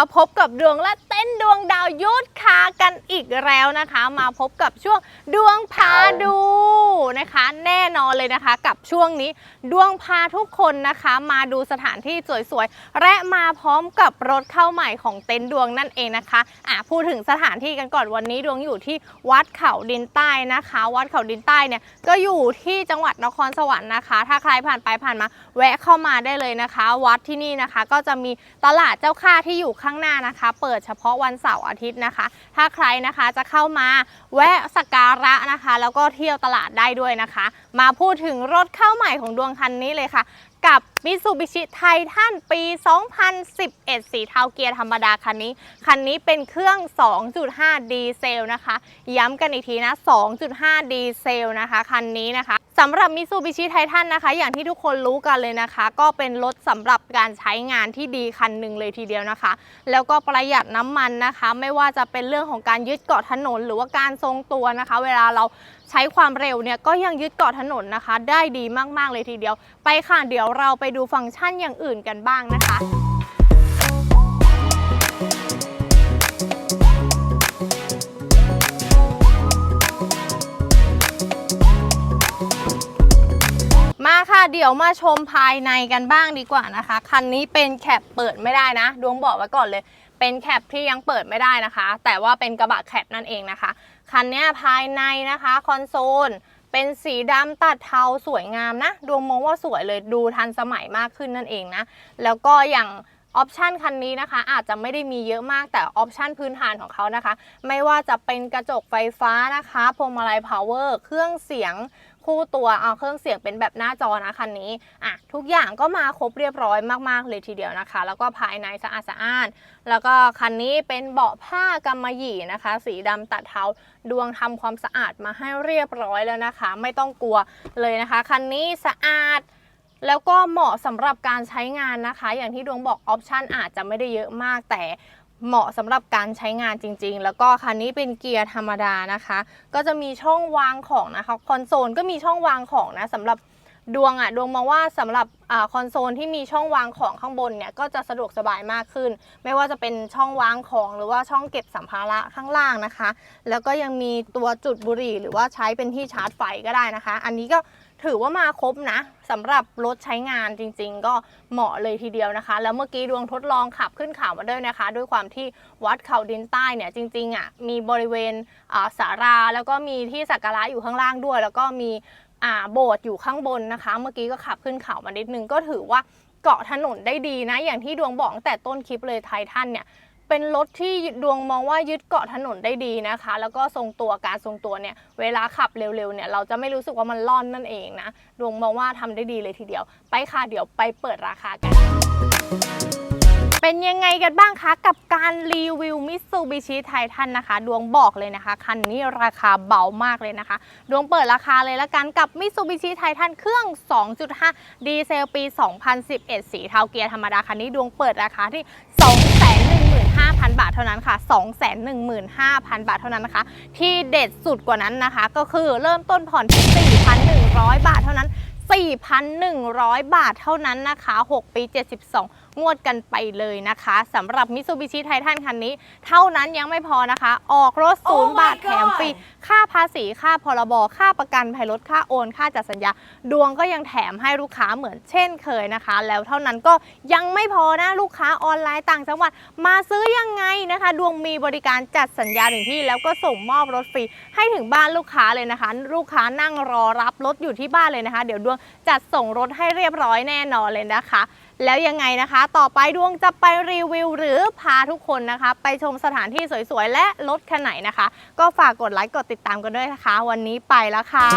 มาพบกับดวงและเต้นดวงดาวยุทธคากันอีกแล้วนะคะ มาพบกับช่วงดวงพาดูนะคะ แน่นอนเลยนะคะ กับช่วงนี้ดวงพาทุกคนนะคะ มาดูสถานที่สวยๆและมาพร้อมกับรถเข้าใหม่ของเต็นดวงนั่นเองนะคะอะพูดถึงสถานที่กันก่อนวันนี้ดวงอยู่ที่วัดเขาดินใต้นะคะ วัดเขาดินใต้เนี่ยก็อยู่ที่จังหวัดนครสวรรค์นะคะ ถ้าใครผ่านไปผ่านมา แวะเข้ามาได้เลยนะคะ วัดที่นี่นะคะ ก็จะมีตลาดเจ้าค่าที่อยู่ข้างางหน้านะคะ เปิดเฉพาะวันเสาร์อาทิตย์นะคะ ถ้าใครนะคะจะเข้ามาแวะสักการะนะคะ แล้วก็เที่ยวตลาดได้ด้วยนะคะ มาพูดถึงรถเข้าใหม่ของดวงคันนี้เลยค่ะ กับมิซูบิชิไททันปี 2011 สีเทาเกียร์ธรรมดาคันนี้ คันนี้เป็นเครื่อง 2.5 ดีเซลนะคะ ย้ำกันอีกทีนะ 2.5 ดีเซลนะคะ คันนี้นะคะ สำหรับมิซูบิชิไททันนะคะ อย่างที่ทุกคนรู้กันเลยนะคะ ก็เป็นรถสำหรับการใช้งานที่ดีคันหนึ่งเลยทีเดียวนะคะ แล้วก็ประหยัดน้ำมันนะคะ ไม่ว่าจะเป็นเรื่องของการยึดเกาะถนน หรือว่าการทรงตัวนะคะ เวลาเราใช้ความเร็วเนี่ยก็ยังยึดเกาะถนนนะคะ ได้ดีมากๆเลยทีเดียว ไปค่ะเดี๋ยวเราไปดูฟังก์ชันอย่างอื่นกันบ้างนะคะ เดี๋ยวมาชมภายในกันบ้างดีกว่านะคะ คันนี้เป็นแคปเปิดไม่ได้นะ ดวงบอกไว้ก่อนเลย เป็นแคปที่ยังเปิดไม่ได้นะคะ แต่ว่าเป็นกระบะแคปนั่นเองนะคะ คันนี้ภายในนะคะคอนโซลเป็นสีดำตัดเทาสวยงามนะ ดวงมองว่าสวยเลยดูทันสมัยมากขึ้นนั่นเองนะ แล้วก็อย่างออปชันคันนี้นะคะ อาจจะไม่ได้มีเยอะมากแต่ออปชันพื้นฐานของเขานะคะ ไม่ว่าจะเป็นกระจกไฟฟ้านะคะพวงมาลัยพาวเวอร์เครื่องเสียง คู่ตัวเอาเครื่องเสียงเป็นแบบหน้าจอนะคันนี้อะทุกอย่างก็มาครบเรียบร้อยมากๆเลยทีเดียวนะคะ แล้วก็ภายในสะอาดสะอ้าน แล้วก็คันนี้เป็นเบาะผ้ากำมะหยี่นะคะ สีดำตัดเทาดวงทำความสะอาดมาให้เรียบร้อยแล้วนะคะ ไม่ต้องกลัวเลยนะคะ คันนี้สะอาดแล้วก็เหมาะสำหรับการใช้งานนะคะ อย่างที่ดวงบอกออปชันอาจจะไม่ได้เยอะมากแต่ เหมาะสำหรับการใช้งานจริง ๆ แล้วก็คันนี้เป็นเกียร์ธรรมดานะคะ ก็จะมีช่องวางของนะคะคอนโซลก็มีช่องวางของนะสำหรับ ดวงอะ่ะดวงมองว่าสำหรับอคอนโซลที่มีช่องวางของข้างบนเนี่ยก็จะสะดวกสบายมากขึ้น ไม่ว่าจะเป็นช่องวางของหรือว่าช่องเก็บสัมภาระข้างล่างนะคะ แล้วก็ยังมีตัวจุดบุหรี่ หรือว่าใช้เป็นที่ชาร์จไฟก็ได้นะคะ อันนี้ก็ถือว่ามาครบนะสำหรับรถใช้งานจริง ๆ ก็เหมาะเลยทีเดียวนะคะ แล้วเมื่อกี้ดวงทดลองขับขึ้นเขามาด้วยนะคะ ด้วยความที่วัดเขาดินใต้เนี่ยจริงๆอะมีบริเวณสาราแล้วก็มีที่สักการะอยู่ข้างล่างด้วย แล้วก็มี โบสถ์อยู่ข้างบนนะคะ เมื่อกี้ก็ขับขึ้นเขามานิดนึงก็ถือว่าเกาะถนนได้ดีนะ อย่างที่ดวงบอกตั้งแต่ต้นคลิปเลยไททันเนี่ยเป็นรถที่ดวงมองว่ายึดเกาะถนนได้ดีนะคะ แล้วก็ทรงตัวการทรงตัวเนี่ย เวลาขับเร็วๆเนี่ยเราจะไม่รู้สึกว่ามันล่อนนั่นเองนะ ดวงมองว่าทำได้ดีเลยทีเดียว ไปค่ะเดี๋ยวไปเปิดราคากัน เป็นยังไงกันบ้างคะ กับการรีวิวมิตซูบิชิไททันนะคะ ดวงบอกเลยนะคะ คันนี้ราคาเบามากเลยนะคะ ดวงเปิดราคาเลยละกันกับมิตซูบิชิไททันเครื่อง 2.5 ดีเซลปี 2011 สีเทาเกียร์ธรรมดา คันนี้ดวงเปิดราคาที่ 215,000 บาทเท่านั้นค่ะ 215,000 บาทเท่านั้นนะคะ ที่เด็ดสุดกว่านั้นนะคะ ก็คือเริ่มต้นผ่อนที่4,100 บาทเท่านั้น 4,100 บาทเท่านั้นนะคะ 6 ปี 72 งวดกันไปเลยนะคะสำหรับ Mitsubishi Titan คันนี้ เท่านั้นยังไม่พอนะคะ ออกรถศูนย์ Oh my บาทแถมฟรี God ค่าภาษีค่าพรบค่าประกันภัยรถค่าโอน ค่าจัดสัญญา ดวงก็ยังแถมให้ลูกค้าเหมือนเช่นเคยนะคะ แล้วเท่านั้นก็ยังไม่พอนะลูกค้าออนไลน์ต่างจังหวัด มาซื้อยังไงนะคะ ดวงมีบริการจัดสัญญาถึงที่ แล้วก็ส่งมอบรถฟรี ให้ถึงบ้านลูกค้าเลยนะคะ ลูกค้านั่งรอรับรถอยู่ที่บ้านเลยนะคะ เดี๋ยวดวงจัดส่งรถให้เรียบร้อยแน่นอนเลยนะคะ แล้วยังไงนะคะ ต่อไปดวงจะไปรีวิว หรือพาทุกคนนะคะ ไปชมสถานที่สวยๆ และรถคันไหนนะคะ ก็ฝากกดไลค์กดติดตามกันด้วยนะคะ วันนี้ไปแล้วค่ะ